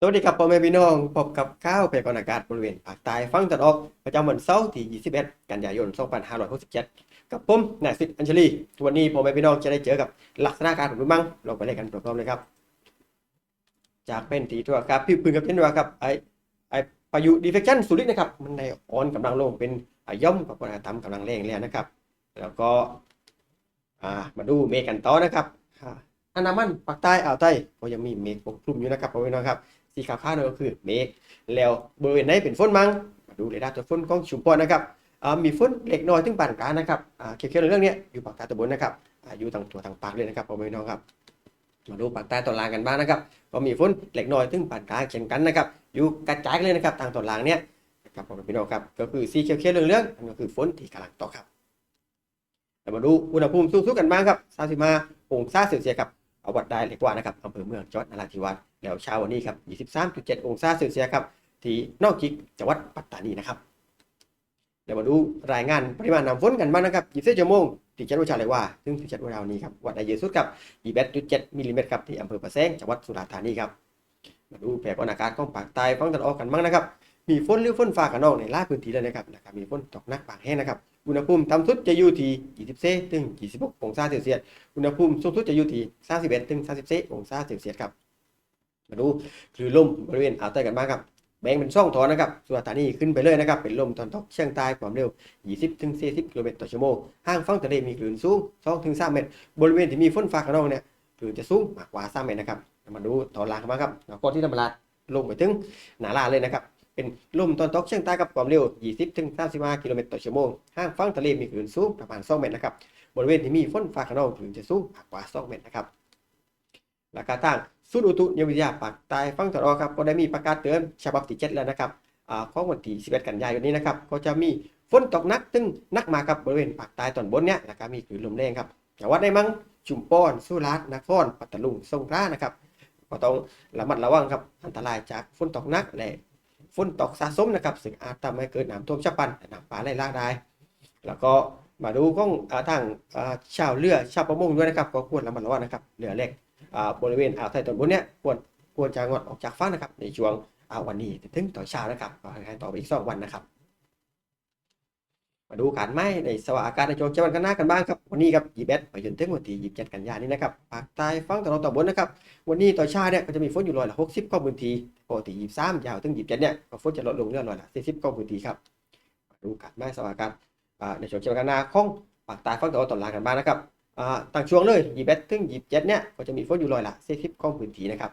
สวัสดีครับพ่อแม่พี่น้องพบกับข้าวพยากรณ์อากาศบริเวณภาคใต้ฝั่งตะวันออก ประจำวันเสาร์ที่ 21 กันยายน 2567 กับผมนายสิทธิ์อัญชลี วันนี้พ่อแม่พี่น้องจะได้เจอกับลักษณะอากาศของมังลองไปเล่นกันพร้อมๆเลยครับ จากเป็นตีตัวครับ พี่พึงกับเช่นว่าครับไอไอพายุดีเฟคชั่นสุรินะครับ มันในอ่อนกำลังลงเป็นย่อมกับปรต่ำกำลังแรงแล้วนะครับ แล้วก็มาดูเมฆกันต่อนะครับอันดามันภาคใต้อ่าวไต้ก็ยังมีเมฆปกคลุมอยู่นะครับพ่อแม่พี่น้องครับ สีขาวๆนั่นก็คือเมฆแล้วบริเวณไหนเป็นฝนมั้งมาดูเรดาร์ตัวฝนของชุมพรนะครับมีฝนเล็กน้อยถึงปานกลางนะครับเขียวๆในเรื่องนี้อยู่ภาคใต้ตะบนนะครับอยู่ทางตัวทางปากเลยนะครับพ่อแม่น้องครับมาดูภาคใต้ตอนล่างกันบ้างนะครับก็มีฝนเล็กน้อยถึงปานกลางเช่นกันนะครับอยู่กระจายเลยนะครับทางตอนล่างเนี้ยนะครับพ่อแม่พี่น้องครับก็คือสีเขียวๆเรื่องๆนั่นก็คือฝนที่กำลังตกครับมาดูอุณหภูมิสูงสุดกันบ้างครับ35องศาเซลเซียสครับเอาวัดได้เลยกว่านะครับอำเภอเมืองจังหวัดนราธิวาส แล้วเช้าวันนี้ครับ 23.7 องศาเซลเซียสครับ ที่นอกจิกจังหวัดปัตตานีนะครับเดี๋ยวมาดูรายงานปริมาณน้ำฝนกันบ้างนะครับ24ชั่วโมงที่จังหวัดชาเลยว่า ซึ่งที่จังหวัดเรานี้ครับวัดได้เยอะสุดครับ21.7มิลลิเมตรครับที่อำเภอประแสงจังหวัดสุราษฎร์ธานีครับมาดูแผนอากาศของภาคใต้ฝั่งตะวันออกกันบ้างนะครับ มีฝนหรือฝนฟ้าขนองในหลายพื้นที่เลยนะครับนะครับ มีฝนตกหนักบางแห่งนะครับ อุณหภูมิต่ำสุดจะอยู่ที่24ถึง26องศาเซลเซียส อุณหภูมิสูงสุดจะอยู่ที่31ถึง34องศาเซลเซียสครับ มาดูคลื่นลมบริเวณอ่าวไต้กันบ้างครับแบ่งเป็นช่องทอนนะครับสุราษฎร์ธานีขึ้นไปเลยนะครับ เป็นลมตอนตกเชียงใต้ความเร็ว 20ถึง40 กิโลเมตรต่อชั่วโมงห้างฝั่งทะเลมีคลื่นสูง2ถึง3เมตร บริเวณที่มีฝนฟ้าขนองเนี่ยคลื่นจะสูงมากกว่า 3 เมตรนะครับ มาดูตอนล่างกันบ้างครับนครที่ธรรมราชลงไปถึงหนาลาเลยนะครับ เป็นลมตอนตกเชียงใต้กับความเร็ว 20ถึง35 กิโลเมตรต่อชั่วโมงห้างฝั่งทะเลมีคลื่นสูงประมาณ 2 เมตรนะครับ บริเวณที่มีฝนฟ้าขนองคลื่นจะสูงมากกว่า 2 เมตรนะครับและกาตั้ง ศูนย์อุตุนิยมวิทยาภาคใต้ฝั่งตะวันอครับก็ได้มีประกาศเตือนฉบับที่7แล้วนะครับอ่าของวันที่11กันยายนนี้นะครับก็จะมีฝนตกหนักถึงหนักมากครับบริเวณภาคใต้ตอนบนเนี่ยแล้วก็มีคลื่นลมแรงครับจังหวัดใดมั่งชุมพรสุราษฎร์นครปัตตานีสงขลานะครับก็ต้องระมัดระวังครับอันตรายจากฝนตกหนักและฝนตกสะสมนะครับซึ่งอาจทำให้เกิดน้ำท่วมฉับพลันน้ำป่าไหลหลากได้ แล้วก็มาดูของอ่าทางอ่าชาวเรือชาวประมงด้วยนะครับก็ควรระมัดระวังนะครับเรือเล็ก บริเวณอ่าวไทยตอนบนเนี้ยควรควรจะงดออกจากฝั่งนะครับ ในช่วงวันนี้ถึงต่อเช้านะครับต่อไปอีกสองวันนะครับ มาดูการไหม้ในสภาพอากาศในช่วงเช้าวันข้างหน้ากันบ้างครับวันนี้ครับยีเบสไปจนถึงวันที่27กันยานี้นะครับภาคใต้ฝั่งตะวันออกตอนบนนะครับ วันนี้ต่อเช้าเนี่ยก็จะมีฝนอยู่ร้อยละ60ของพื้นที่ปกติ23ยาวถึง27เนี่ยฝนจะลดลงเหลือร้อยละ40ของพื้นที่ครับมาดูการไหม้สภาพอากาศในช่วงเช้าวันข้างหน้าของภาคใต้ฝั่งตะวันออกตอนล่างกันบ้างนะครับ ต่างช่วงเลยยีเบสถึงยีเจ็ดเนี่ยก็จะมีฝนอยู่ร้อยละสี่สิบของพื้นที่นะครับ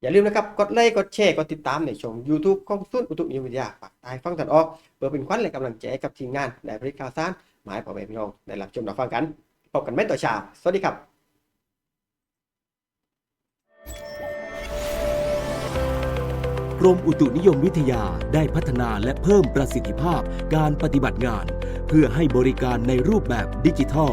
อย่าลืมนะครับ กดไลค์กดแชร์กดติดตามในช่อง YouTube ของศูนอุตุนิยมวิทยาปากใต้ฟังตันออกเพื่อเป็นขวัญและกำลังใจกับทีมงานได้ผลิตข่าวสารหมายพ่อแม่พี่น้องได้รับชมรับฟังกันพบกันไม่ต่อเช้าสวัสดีครับกรมอุตุนิยมวิทยาได้พัฒนาและเพิ่มประสิทธิภาพการปฏิบัติงาน เพื่อให้บริการในรูปแบบดิจิทัล